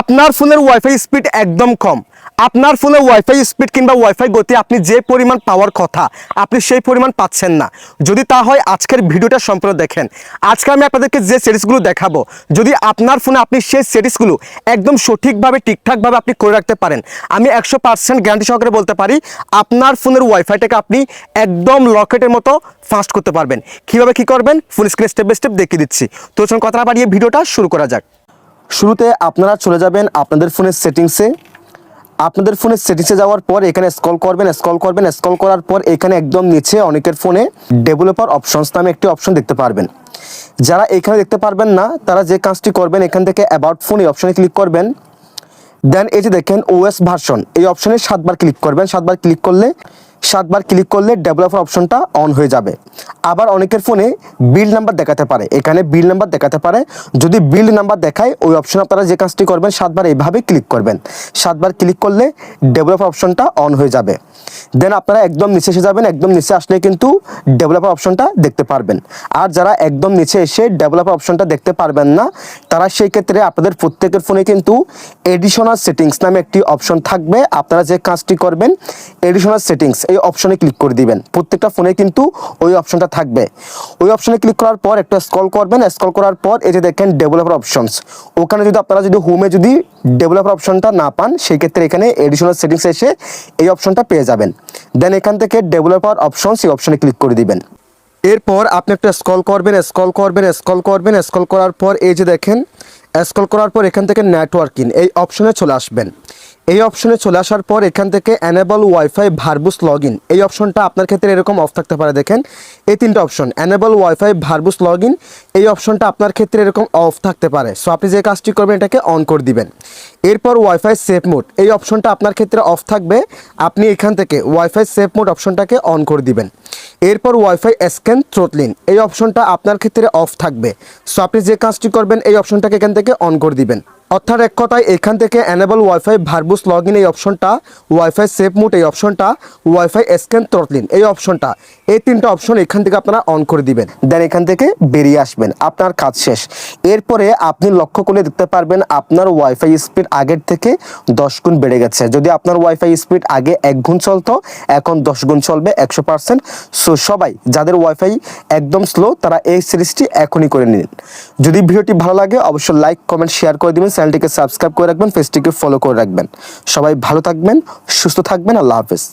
আপনার ফোনের wifi speed একদম কম। আপনার ফোনে ওয়াইফাই স্পিড কিংবা ওয়াইফাই গতি আপনি যে পরিমাণ পাওয়ার কথা, আপনি সেই পরিমাণ পাচ্ছেন না। যদি তা হয় আজকের ভিডিওটা সম্পূর্ণ দেখেন। আজকে আমি আপনাদেরকে যে সেটিংসগুলো দেখাবো, যদি আপনার ফোনে আপনি সেই সেটিংসগুলো একদম সঠিকভাবে, ঠিকঠাকভাবে আপনি করে রাখতে পারেন, আমি একশো পার্সেন্ট গ্যারান্টি সহকারে বলতে পারি, আপনার ফোনের ওয়াইফাইটাকে আপনি একদম লকেটের মতো ফাস্ট করতে পারবেন। কীভাবে কী করবেন? Phone screen step by step দেখিয়ে দিচ্ছি। তো চলুন কথা বাড়িয়ে ভিডিওটা শুরু করা যাক। শুরুতে আপনারা চলে যাবেন আপনাদের ফোনের সেটিংসে। আপনাদের ফোনের সেটিংসে যাওয়ার পর এখানে স্ক্রল করবেন স্ক্রল করবেন স্ক্রল করার পর এখানে একদম নিচে অনেকের ফোনে ডেভেলপার অপশনস নামে একটি অপশন দেখতে পারবেন। যারা এখানে দেখতে পারবেন না, তারা যে কাজটি করবেন, এখান থেকে অ্যাবাউট ফোন এই অপশনে ক্লিক করবেন। দেন এই যে দেখেন ওএস ভার্সন এই অপশনে সাতবার ক্লিক করবেন। সাতবার ক্লিক করলে সাতবার ক্লিক করলে ডেভেলপার অপশনটা অন হয়ে যাবে। আবার অনেকের ফোনে বিল নাম্বার দেখাতে পারে। এখানে বিল নাম্বার দেখাতে পারে। যদি বিল নাম্বার দেখায়, ওই অপশন আপনারা যে কাজটি করবেন, সাতবার এইভাবে ক্লিক করবেন। সাতবার ক্লিক করলে ডেভেলপার অপশনটা অন হয়ে যাবে। দেন আপনারা একদম নিচে এসে যাবেন। একদম নিচে আসলে কিন্তু ডেভেলপার অপশনটা দেখতে পারবেন। আর যারা একদম নিচে এসে ডেভেলপার অপশনটা দেখতে পারবেন না, তারা সেই ক্ষেত্রে আপনাদের প্রত্যেকের ফোনে কিন্তু এডিশনাল সেটিংস নামে একটি অপশন থাকবে। আপনারা যে কাজটি করবেন এডিশনাল সেটিংস এই অপশনে ক্লিক করে দিবেন। প্রত্যেকটা ফোনে কিন্তু ওই অপশনটা থাকবে। ওই অপশনে ক্লিক করার পর একটা স্ক্রল করবেন। স্ক্রল করার পর এই যে দেখেন ডেভেলপার অপশনস ওখানে যদি আপনারা যদি হোমে যদি ডেভেলপার অপশনটা না পান সেই ক্ষেত্রে এখানে এডিশনাল সেটিংস এসে এই অপশনটা পেয়ে যাবেন। দেন এখান থেকে ডেভেলপার অপশনস এই অপশনে ক্লিক করে দিবেন। এরপর আপনি একটা স্ক্রল করবেন স্ক্রল করবেন স্ক্রল করবেন স্ক্রল করার পর এই যে দেখেন স্ক্রল করার পর এখান থেকে নেটওয়ার্কিং এই অপশনে চলে আসবেন। এই অপশনে চলে আসার পর এখান থেকে enable wifi verbose log in এই অপশনটা আপনার ক্ষেত্রে এরকম অফ থাকতে পারে, দেখেন। এই তিনটা option enable wifi verbose log in এই অপশনটা আপনার ক্ষেত্রে এরকম অফ থাকতে পারে। সো আপনি যে কাজটি করবেন, এটাকে অন করে দিবেন। এরপর ওয়াইফাই সেফ মোড এই অপশনটা আপনার ক্ষেত্রে অফ থাকবে। আপনি এখান থেকে ওয়াইফাই সেফ মোড অপশনটাকে অন করে দিবেন। এরপর ওয়াইফাই স্ক্যান থ্রোটলিন এই অপশনটা আপনার ক্ষেত্রে অফ থাকবে। সো আপনি যে কাজটি করবেন, এই অপশনটাকে এখান থেকে অন করে দিবেন। অর্থাৎ এক কথায় এখান থেকে enable wifi verbose log in এই অপশনটা ওয়াইফাই সেফ মুড এই অপশনটা ওয়াইফাই স্ক্যান থ্রটলিন এই অপশনটা এই তিনটা অপশন এখান থেকে আপনারা অন করে দিবেন। দেন এখান থেকে বেরিয়ে আসবেন। আপনার কাজ শেষ। এরপরে আপনি লক্ষ্য করলে দেখতে পারবেন আপনার ওয়াইফাই স্পিড আগের থেকে দশ গুণ বেড়ে গেছে। যদি আপনার ওয়াইফাই স্পিড আগে এক গুণ চলতো, এখন দশ গুণ চলবে একশো পার্সেন্ট সো সবাই যাদের ওয়াইফাই একদম স্লো তারা এই সিরিজটি এখনই করে নিন। যদি ভিডিওটি ভালো লাগে, অবশ্যই লাইক কমেন্ট শেয়ার করে দিবেন। চ্যানেলটিকে সাবস্ক্রাইব করে রাখবেন, ফেসটিকে ফলো করে রাখবেন। সবাই ভালো থাকবেন, সুস্থ থাকবেন, আল্লাহ হাফেজ।